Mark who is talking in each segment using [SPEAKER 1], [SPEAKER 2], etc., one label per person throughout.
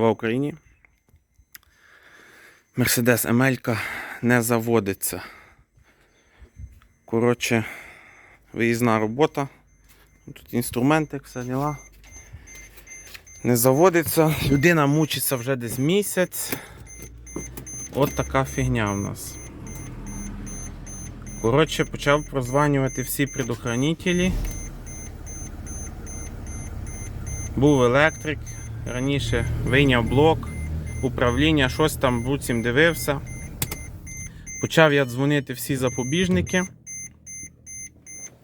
[SPEAKER 1] Слава Україні. Мерседес Емелька не заводиться. Коротше, виїзна робота. Тут інструментик, все діла. Не заводиться. Людина мучиться вже десь місяць. От така фігня в нас. Коротше, почав прозванювати всі предохранителі. Був електрик, раніше вийняв блок, управління, щось там буцім дивився. Почав я дзвонити всі запобіжники.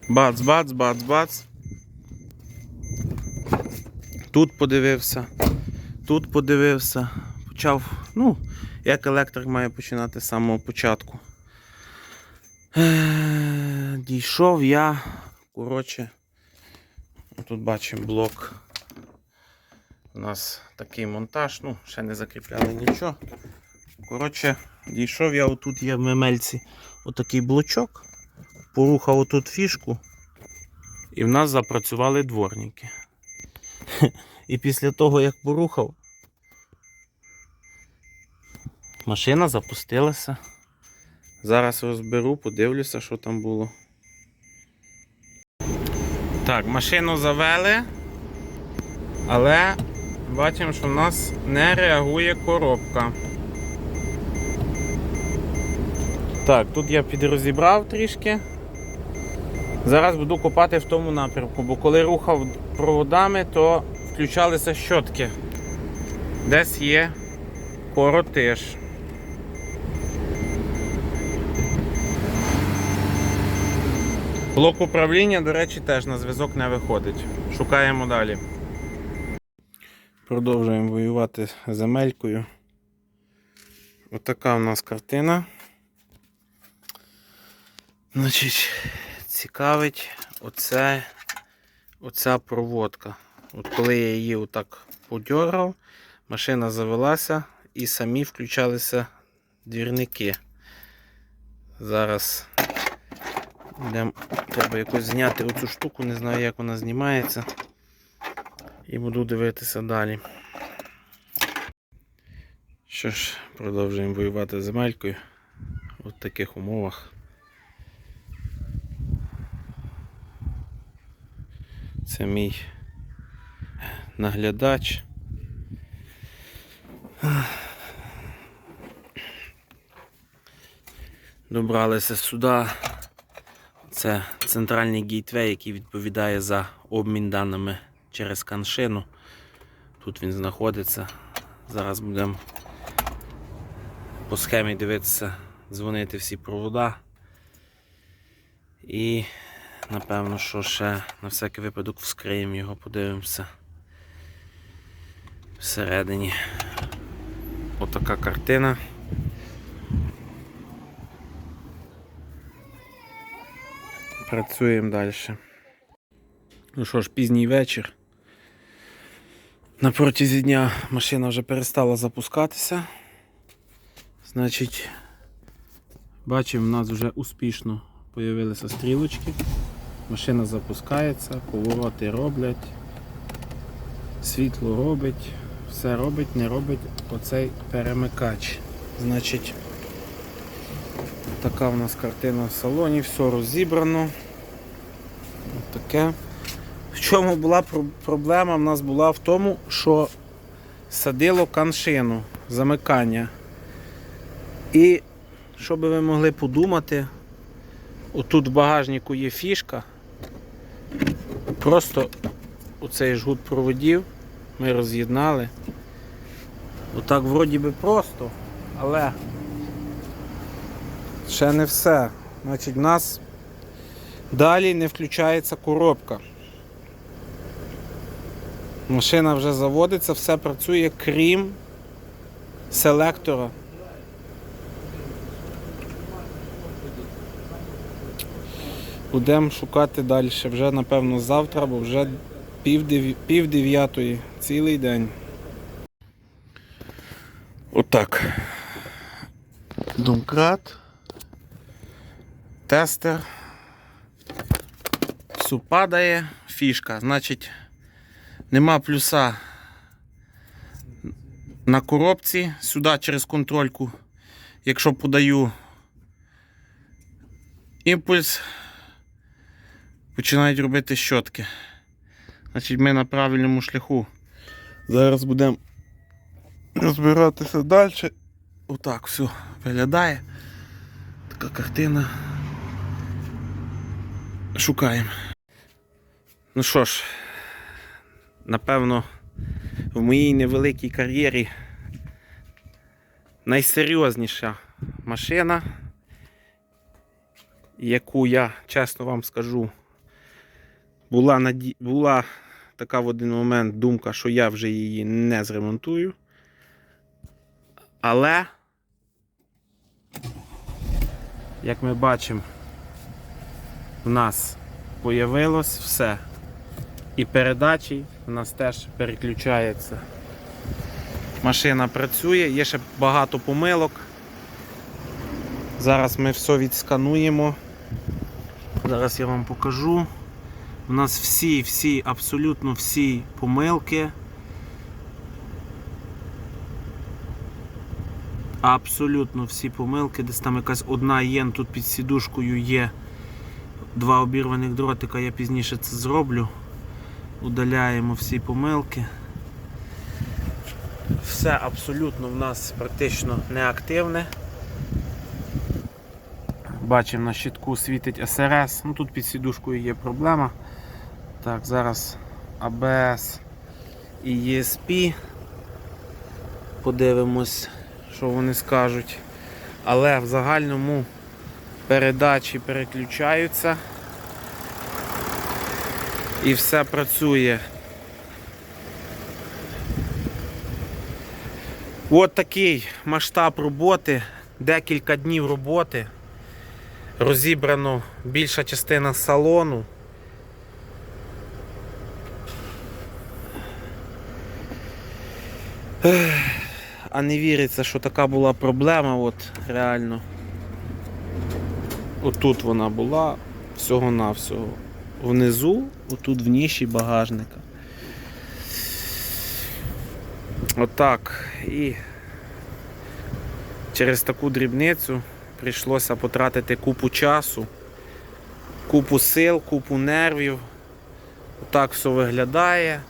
[SPEAKER 1] Бац, бац, бац, бац. Тут подивився, тут подивився. Почав, ну, як електрик має починати з самого початку. Е, Дійшов я, коротше, тут бачимо блок. У нас такий монтаж, ну, ще не закріпляли нічого. Коротше, дійшов я отут є в мемельці отакий блочок, порухав отут фішку, і в нас запрацювали дворники. І після того, як порухав, машина запустилася. Зараз розберу, подивлюся, що там було. Так, машину завели, але бачимо, що в нас не реагує коробка. Так, тут я підрозібрав трішки. Зараз буду копати в тому напрямку, бо коли рухав проводами, то включалися щотки. Десь є коротиш. Блок управління, до речі, теж на зв'язок не виходить. Шукаємо далі. Продовжуємо воювати земелькою. Отака у нас картина. Значить, цікавить оце, оця проводка. От коли я її отак подьоргав, машина завелася і самі включалися двірники. Зараз Йдем, треба якось зняти оцю штуку, не знаю як вона знімається. І буду дивитися далі. Що ж, продовжуємо воювати земелькою в таких умовах. Це мій наглядач. Добралися сюди. Це центральний гейтвей, який відповідає за обмін даними через каншину. Тут він знаходиться. Зараз будемо по схемі дивитися, дзвонити всі провода. І напевно, що ще на всякий випадок вскриємо його, подивимося всередині. Отака картина. Працюємо далі. Ну що ж, пізній вечір. На протязі дня машина вже перестала запускатися. Значить, бачимо, в нас вже успішно з'явилися стрілочки. Машина запускається, повороти роблять, світло робить, все робить, не робить оцей перемикач. Значить, Така у нас картина в салоні, все розібрано. Ось таке. В чому була проблема? В нас була в тому, що садило каншину, замикання. І що би ви могли подумати, отут в багажнику є фішка. Просто оцей жгут проводів ми роз'єднали. Отак вроді би просто, але Ще не все. Значить, в нас далі не включається коробка. Машина вже заводиться, все працює, крім селектора. Будемо шукати далі. Вже, напевно, завтра, бо вже пів, цілий день. Отак. Домкрат тестер. Все падає, фішка. Значить, нема плюса на коробці сюди через контрольку. Якщо подаю імпульс, починають робити щотки. Значить, ми на правильному шляху. Зараз будемо розбиратися далі. Отак все виглядає. Така картина. Шукаємо. Ну що ж, напевно, в моїй невеликій кар'єрі найсерйозніша машина, яку я, чесно вам скажу, була, наді... була така в один момент думка, що я вже її не зремонтую. Але, як ми бачимо, в нас появилось все. І передачі у нас теж переключається. Машина працює, є ще багато помилок. Зараз ми все відскануємо. Зараз я вам покажу. У нас всі, всі, абсолютно всі помилки. Абсолютно всі помилки. Десь там якась одна є, тут під сідушкою є два обірваних дротика, я пізніше це зроблю. Удаляємо всі помилки. Все абсолютно в нас практично неактивне. Бачимо на щитку світить СРС. Ну тут під сідушкою є проблема. Так, зараз ABS і ESP. Подивимось, що вони скажуть. Але в загальному передачі переключаються і все працює. От такий масштаб роботи, декілька днів роботи. Розібрано більша частина салону. А не віриться, що така була проблема, от реально. Отут вона була, всього-навсього. Внизу, отут в ніші багажника. Отак. І через таку дрібницю прийшлося потратити купу часу, купу сил, купу нервів. Отак все виглядає.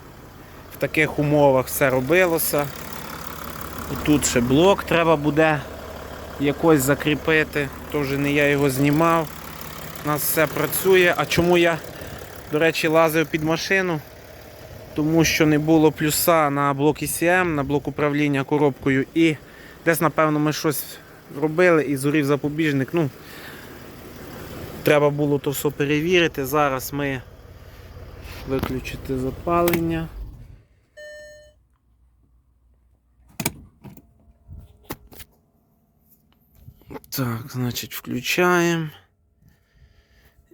[SPEAKER 1] В таких умовах все робилося. Тут ще блок треба буде якось закріпити, то вже не я його знімав. У нас все працює. А чому я, до речі, лазив під машину? Тому що не було плюса на блок ECM, на блок управління коробкою і десь, напевно, ми щось робили і зорів запобіжник. Ну, Треба було то все перевірити. Зараз ми виключити запалення. Так, значить, включаємо.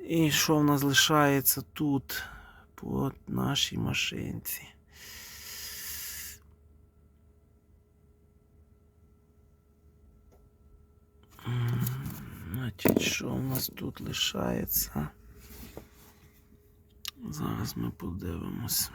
[SPEAKER 1] І що в нас лишається тут по нашій машинці? Значить, що в нас тут лишається? Зараз ми подивимось.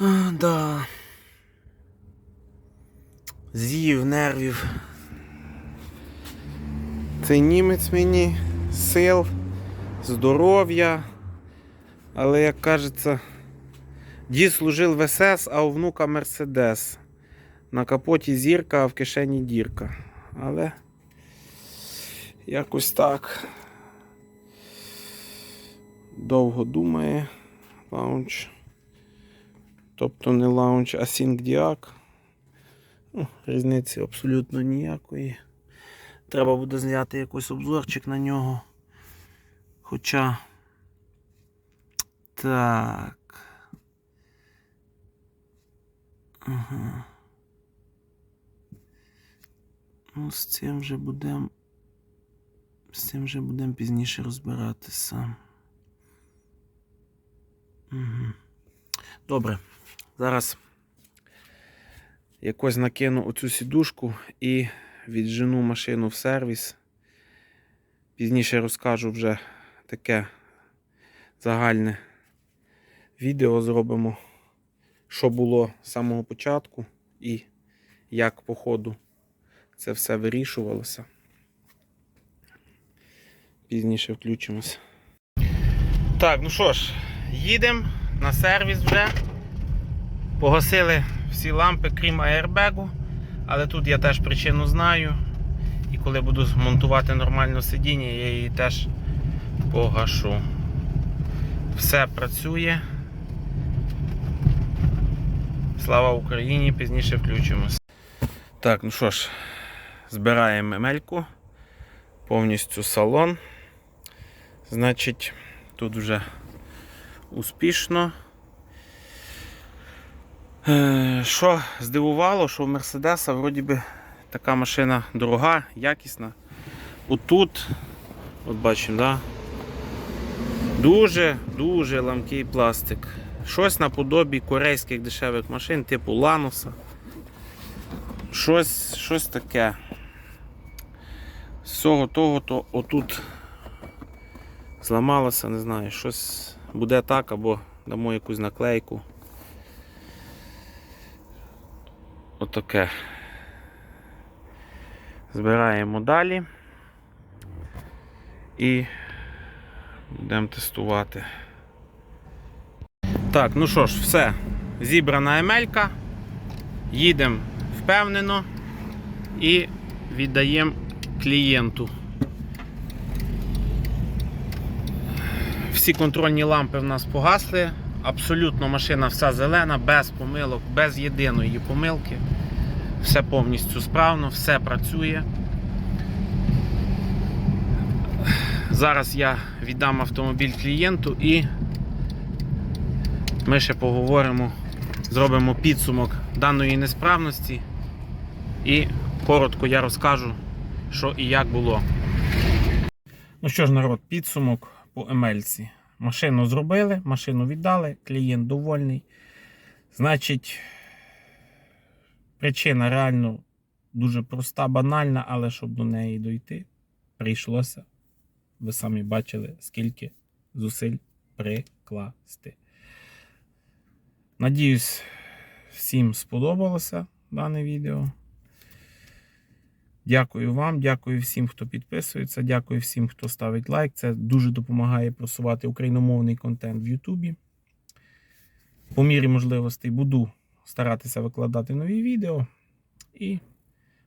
[SPEAKER 1] Да. З'їв нервів. Цей німець мені сил, здоров'я. Але, як кажеться, дід служив в СС, а у внука Мерседес. На капоті зірка, а в кишені дірка. Але якось так. Довго думає лаунч. Тобто не лаунч, а SyncDiac. Ну, різниці абсолютно ніякої. Треба буде зняти якийсь обзорчик на нього. Хоча. Так. Ага. Ну, з цим вже будемо. З цим вже будемо пізніше розбиратися. Угу. Добре. Зараз якось накину оцю сідушку і віджену машину в сервіс. Пізніше розкажу вже таке загальне відео зробимо, що було з самого початку і як по ходу це все вирішувалося. Пізніше включимось. Так, ну що ж, їдемо на сервіс вже. Погасили всі лампи, крім аербегу. Але тут я теж причину знаю. І коли буду монтувати нормально сидіння, я її теж погашу. Все працює. Слава Україні! Пізніше включимось. Так, ну що ж, збираємо емельку. Повністю салон. Значить, тут вже успішно. Е, Що здивувало, що в Мерседеса вроді би така машина дорога, якісна. Отут, от бачимо, да? дуже-дуже ламкий пластик. Щось наподобі корейських дешевих машин, типу Лануса. Щось, щось таке. З цього того, то отут зламалося, не знаю, щось буде так або дамо якусь наклейку. Отаке. Збираємо далі і будемо тестувати. Так, ну що ж, все. Зібрана емелька. Їдемо впевнено і віддаємо клієнту. Всі контрольні лампи в нас погасли. Абсолютно машина вся зелена, без помилок, без єдиної помилки. Все повністю справно, все працює. Зараз я віддам автомобіль клієнту і ми ще поговоримо, зробимо підсумок даної несправності і коротко я розкажу, що і як було. Ну що ж, народ, підсумок по емельці. Машину зробили, машину віддали, клієнт довольний. Значить, причина реально дуже проста, банальна, але щоб до неї дойти, прийшлося. Ви самі бачили, скільки зусиль прикласти. Надіюсь, всім сподобалося дане відео. Дякую вам, дякую всім, хто підписується, дякую всім, хто ставить лайк. Це дуже допомагає просувати україномовний контент в Ютубі. По мірі можливостей буду старатися викладати нові відео. І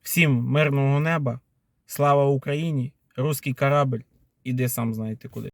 [SPEAKER 1] всім мирного неба. Слава Україні! Руський корабль. Іди сам знаєте куди.